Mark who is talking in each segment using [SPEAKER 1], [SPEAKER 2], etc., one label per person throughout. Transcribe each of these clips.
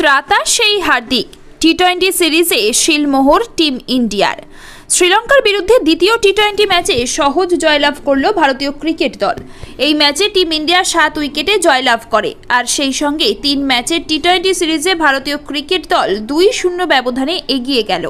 [SPEAKER 1] ত্রাতা সেই Hardik. T twenty সিরিজে শিলমোহর team ইন্ডিয়ার। শ্রীলঙ্কার বিরুদ্ধে দ্বিতীয় টি টোয়েন্টি ম্যাচে সহজ জয়লাভ করল ভারতীয় ক্রিকেট দল। এই ম্যাচে টিম ইন্ডিয়া সাত উইকেটে জয়লাভ করে। আর সেই সঙ্গে তিন ম্যাচের টি টোয়েন্টি সিরিজে ভারতীয় ক্রিকেট দল দুই শূন্য ব্যবধানে এগিয়ে গেল।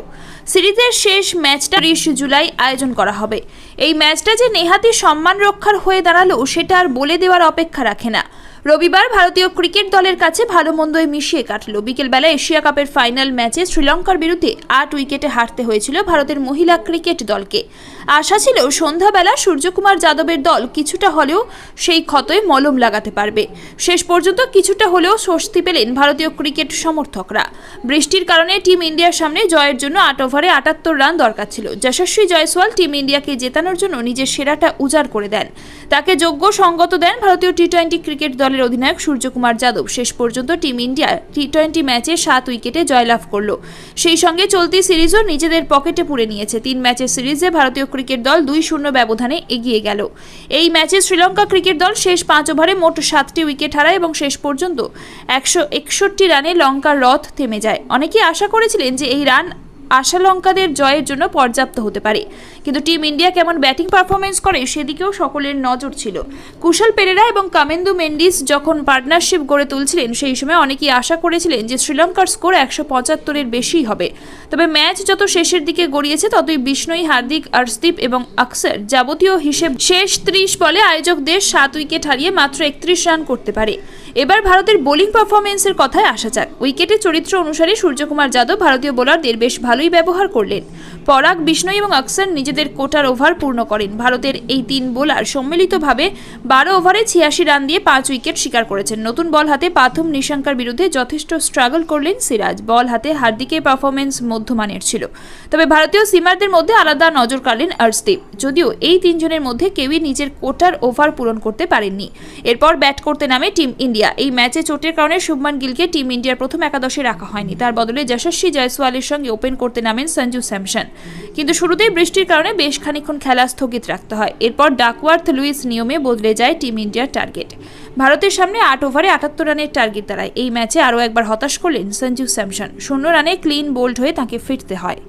[SPEAKER 1] সিরিজের শেষ ম্যাচটা বিশ জুলাই আয়োজন করা হবে। এই ম্যাচটা যে নেহাতি সম্মান রক্ষার হয়ে দাঁড়াল, সেটা আর বলে দেওয়ার অপেক্ষা রাখে না। রবিবার ভারতীয় ক্রিকেট দলের কাছে ভালো মন্দই মিশিয়ে কাটল। বিকেলবেলা এশিয়া কাপের ফাইনাল ম্যাচে শ্রীলঙ্কার বিরুদ্ধে আট উইকেটে হারতে হয়েছিল ভারতের মহিলা ক্রিকেট দলকে। আশা ছিল সন্ধ্যাবেলা সূর্যকুমার যাদবের দল কিছুটা হলেও সেই ক্ষতয় মলম লাগাতে পারবে। শেষ পর্যন্ত কিছুটা হলেও স্বস্তি পেলেন ভারতীয় ক্রিকেট সমর্থকরা। বৃষ্টির কারণে টিম ইন্ডিয়ার সামনে জয়ের জন্য আট ওভারে আটাত্তর রান দরকার ছিল। যশস্বী জয়সওয়াল টিম ইন্ডিয়াকে জেতানোর জন্য নিজের সেরাটা উজাড় করে দেন। তাকে যোগ্য সঙ্গত দেন ভারতীয় টি টোয়েন্টি ক্রিকেট দলের অধিনায়ক সূর্যকুমার যাদব শেষ পর্যন্ত টিম ইন্ডিয়া টি টোয়েন্টি ম্যাচে সাত উইকেটে জয়লাভ করল। সেই সঙ্গে চলতি সিরিজও নিজেদের পকেটে পুরে নিয়েছে। তিন ম্যাচের সিরিজে ভারতীয় ক্রিকেট দল দুই শূন্য ব্যবধানে এগিয়ে গেল। এই ম্যাচে শ্রীলঙ্কা ক্রিকেট দল শেষ পাঁচ ওভারে মোট সাতটি উইকেট হারায় এবং শেষ পর্যন্ত একশো একষট্টি রানে লঙ্কার রথ থেমে যায়। অনেকেই আশা করেছিলেন যে এই রান আশা লঙ্কাদের জয়ের জন্য পর্যাপ্ত হতে পারে। কিন্তু টিম ইন্ডিয়া কেমন ব্যাটিং পারফরমেন্স করে সেদিকেও সকলের নজর ছিল। কুশল পেরেরা এবং কামেন্দু মেন্ডিস যখন পার্টনারশিপ গড়ে তুলছিলেন, সেই সময় অনেকেই আশা করেছিলেন যে শ্রীলঙ্কার স্কোর একশো পঁচাত্তরের বেশিই হবে। তবে ম্যাচ যত শেষের দিকে গড়িয়েছে, ততই বিষ্ণই, হার্দিক, আর্শদীপ এবং আকসার যাবতীয় হিসেব শেষ ত্রিশ বলে আয়োজক দেশ সাত উইকেট হারিয়ে মাত্র একত্রিশ রান করতে পারে। এবার ভারতের বোলিং পারফরমেন্সের কথায় আসা যাক। উইকেটে চরিত্র অনুসারে সূর্যকুমার যাদব ভারতীয় বোলারদের বেশ ভালোই ব্যবহার করলেন। পরাগ, বিষ্ণই এবং আকসার নিজেদের কোটার ওভার পূর্ণ করেন। ভারতের এই তিন বোলার সম্মিলিতভাবে বারো ওভারে ছিয়াশি রান দিয়ে পাঁচ উইকেট শিকার করেছেন। নতুন বল হাতে পাথম নিশাঙ্কার বিরুদ্ধে যথেষ্ট স্ট্রাগল করলেন সিরাজ। বল হাতে হার্দিকের পারফরমেন্স মধ্যমানের ছিল। তবে ভারতীয় সিমারদের মধ্যে আলাদা নজর কাড়লেন আর্শদীপ। যদিও এই তিনজনের মধ্যে কেউই নিজের কোটার ওভার পূরণ করতে পারেননি। এরপর ব্যাট করতে নামে টিম ইন্ডিয়া। এই ম্যাচে চোটের কারণে শুভমান গিলকে টিম ইন্ডিয়ার প্রথম একাদশে রাখা হয়নি। তার বদলে যশস্বী জয়সওয়ালের সঙ্গে ওপেন করতে নামেন সঞ্জু স্যামসন। কিন্তু শুরুতেই বৃষ্টির কারণে বেশ খানিক্ষণ খেলা স্থগিত রাখতে হয়। এরপর ডাকওয়ার্থ লুইস নিয়মে বদলে যায় টিম ইন্ডিয়ার টার্গেট। ভারতের সামনে আট ওভারে আটাত্তর রানের টার্গেট দাঁড়ায় এই ম্যাচে আরও একবার হতাশ করলেন সঞ্জু স্যামসন। শূন্য রানে ক্লিন বোল্ড হয়ে তাঁকে ফিরতে হয়।